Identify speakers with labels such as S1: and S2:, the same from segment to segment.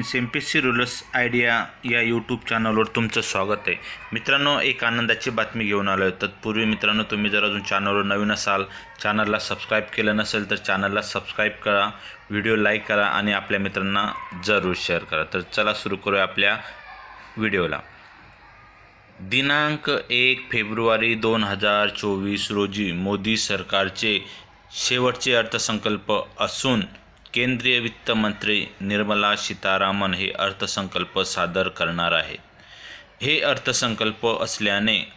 S1: आणि M P C rulers idea या YouTube चॅनलवर तुमचं स्वागत आहे. मित्रांनो एक आनंदाची बातमी घेऊन आलो आहे तत्पूर्वी मित्रांनो तुम्ही जर अजून चॅनलवर नवीन असाल चॅनलला सबस्क्राईब केलं नसेल तर चॅनलला सबस्क्राईब करा व्हिडिओ लाईक करा आणि आपल्या मित्रांना जरूर शेअर करा. तर चला सुरू करूया आपल्या व्हिडिओला दिनांक एक फेब्रुवारी दोन हजार चोवीस रोजी मोदी सरकारचे शेवटचे अर्थसंकल्प असून केंद्रीय वित्तमंत्री निर्मला सीतारामन हे अर्थसंकल्प सादर करणार आहेत. हे अर्थसंकल्प असल्याने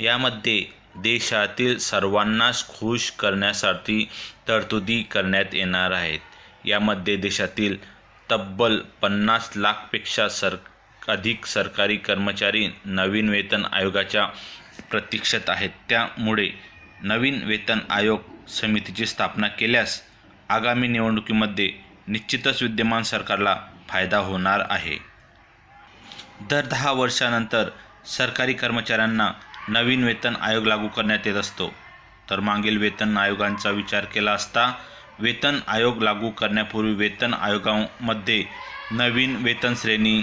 S1: यामध्ये देशातील सर्वांनाच खुश करण्यासाठी तरतुदी करण्यात येणार आहेत. यामध्ये देशातील तब्बल पन्नास लाखपेक्षा सर अधिक सरकारी कर्मचारी नवीन वेतन आयोगाच्या प्रतीक्षेत आहेत. त्यामुळे नवीन वेतन आयोग समितीची स्थापना केल्यास आगामी निवडणुकीमध्ये निश्चितच विद्यमान सरकारला फायदा होणार आहे. दर दहा वर्षानंतर सरकारी कर्मचाऱ्यांना नवीन वेतन आयोग लागू करण्यात येत असतो. तर मागील वेतन आयोगांचा विचार केला असता वेतन आयोग लागू करण्यापूर्वी वेतन आयोगामध्ये नवीन वेतन श्रेणी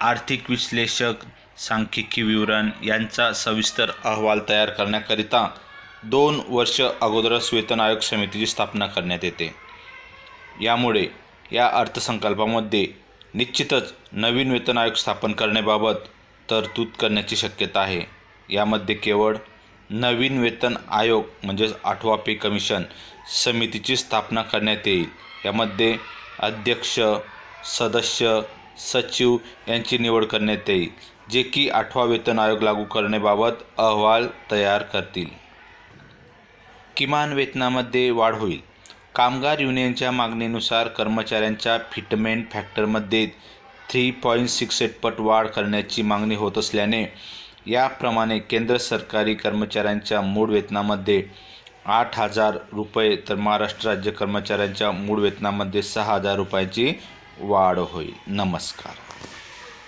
S1: आर्थिक विश्लेषक सांख्यिकी विवरण यांचा सविस्तर अहवाल तयार करण्याकरिता दोन वर्ष अगोदरच वेतन आयोग समितीची स्थापना करण्यात येते. यामुळे या अर्थसंकल्पामध्ये निश्चितच नवीन वेतन आयोग स्थापन करण्याबाबत तरतूद करण्याची शक्यता आहे. यामध्ये केवळ नवीन वेतन आयोग म्हणजेच आठवा पे कमिशन समितीची स्थापना करण्यात येईल. यामध्ये अध्यक्ष सदस्य सचिव यांची निवड करण्यात येईल जे की आठवा वेतन आयोग लागू करण्याबाबत अहवाल तयार करतील. किमान वेतनामध्ये वाढ होईल. कामगार युनियनच्या मागणीनुसार कर्मचाऱ्यांच्या फिटमेंट फॅक्टरमध्ये थ्री पॉईंट सिक्स एट पट वाढ करण्याची मागणी होत असल्याने याप्रमाणे केंद्र सरकारी कर्मचाऱ्यांच्या मूळ वेतनामध्ये आठ हजार रुपये तर महाराष्ट्र राज्य कर्मचाऱ्यांच्या मूळ वेतनामध्ये सहा हजार रुपयाची वाढ होईल. नमस्कार.